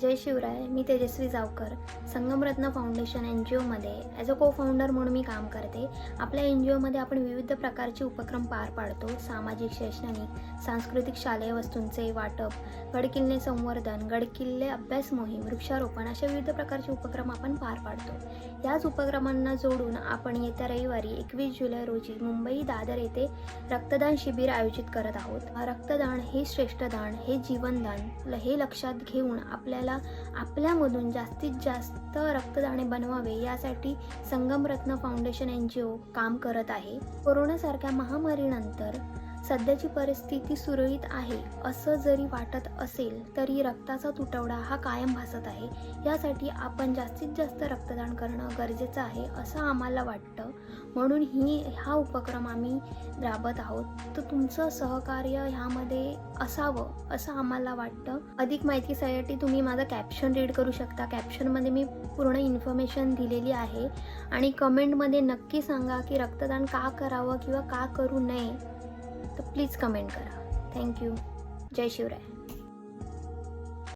जय शिवराय मी Tejaswi Javkar Sangamratna foundation N G ओमध्ये as a co founder म्हणून मी काम करते. आपल्या एन जी ओमध्ये आपण विविध प्रकारचे उपक्रम पार पाडतो. सामाजिक शैक्षणिक सांस्कृतिक शालेय वस्तूंचे वाटप गडकिल्ले संवर्धन गडकिल्ले अभ्यास मोहीम वृक्षारोपण अशा विविध प्रकारचे उपक्रम आपण पार पाडतो. याच उपक्रमांना जोडून आपण येत्या रविवारी एकवीस जुलै रोजी मुंबई दादर येथे रक्तदान शिबिर आयोजित करत आहोत. रक्तदान हे श्रेष्ठदान हे जीवनदान हे लक्षात घेऊन आपल्याला आपल्यामधून जास्तीत जास्त रक्तदाणे बनवावे यासाठी संगमरत्न फाउंडेशन एन जी ओ काम करत आहे. कोरोनासारख्या महामारीनंतर सध्याची परिस्थिती सुरळीत आहे. असं जरी वाटत असेल तरी रक्ताचा तुटवडा हा कायम भासत आहे. यासाठी आपण जास्तीत जास्त रक्तदान करणं गरजेचं आहे असं आम्हाला वाटतं. म्हणून ही हा उपक्रम आम्ही राबत आहोत. तर तुमचं सहकार्य ह्यामध्ये असावं असं आम्हाला वाटतं. अधिक माहितीसाठी तुम्ही माझं कॅप्शन रीड करू शकता. कॅप्शनमध्ये मी पूर्ण इन्फॉर्मेशन दिलेली आहे. आणि कमेंटमध्ये नक्की सांगा की रक्तदान का करावं किंवा का करू नये. तर प्लीज कमेंट करा. थँक्यू जय शिवराय.